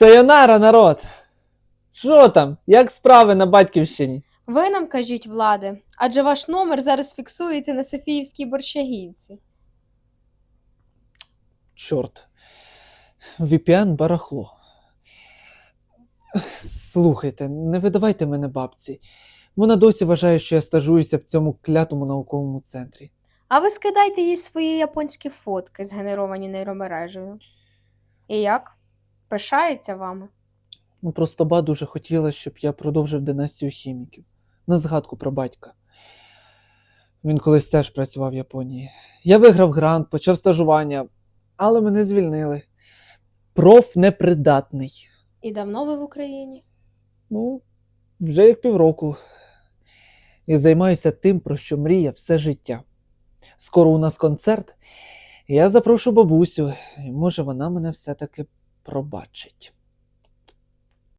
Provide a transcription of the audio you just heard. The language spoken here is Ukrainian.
Сайонара, народ! Що там? Як справи на батьківщині? Ви нам кажіть, влади, адже ваш номер зараз фіксується на Софіївській борщагівці. Чорт. VPN барахло. Слухайте, не видавайте мене бабці. Вона досі вважає, що я стажуюся в цьому клятому науковому центрі. А ви скидайте їй свої японські фотки, згенеровані нейромережею. І як? Пишається вами? Ну, просто ба дуже хотіла, щоб я продовжив династію хіміків. На згадку про батька. Він колись теж працював в Японії. Я виграв грант, почав стажування, але мене звільнили. Проф непридатний. І давно ви в Україні? Ну, вже як півроку. І займаюся тим, про що мріяв все життя. Скоро у нас концерт. Я запрошу бабусю, і може вона мене все-таки пробачить.